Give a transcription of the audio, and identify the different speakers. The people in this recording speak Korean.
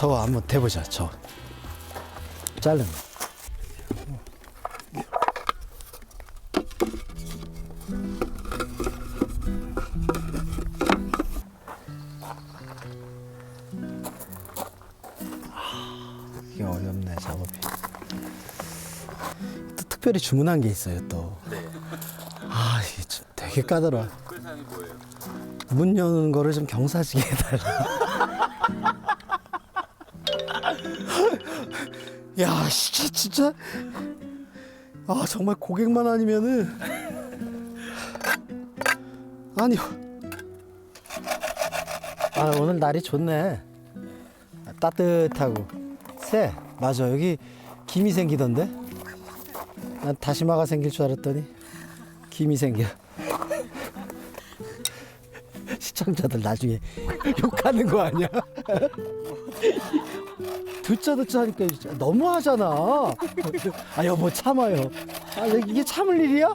Speaker 1: 저거 한번 대보자. 저 자른 거. 이게 어렵네 작업이. 또 특별히 주문한 게 있어요 또.
Speaker 2: 네.
Speaker 1: 아 이게 좀 되게 까다로워.
Speaker 2: 뭐예요?
Speaker 1: 문 여는 거를 좀 경사지게 해달라. 야, 진짜, 진짜. 아, 정말 고객만 아니면은. 아니. 아, 오늘 날이 좋네. 아, 따뜻하고. 새. 맞아, 여기 김이 생기던데? 난 다시마가 생길 줄 알았더니 김이 생겨. 시청자들 나중에 욕하는 거 아니야? 듣자 듣자 하니까 진짜 너무하잖아. 아 여보 참아요. 아 이게 참을 일이야?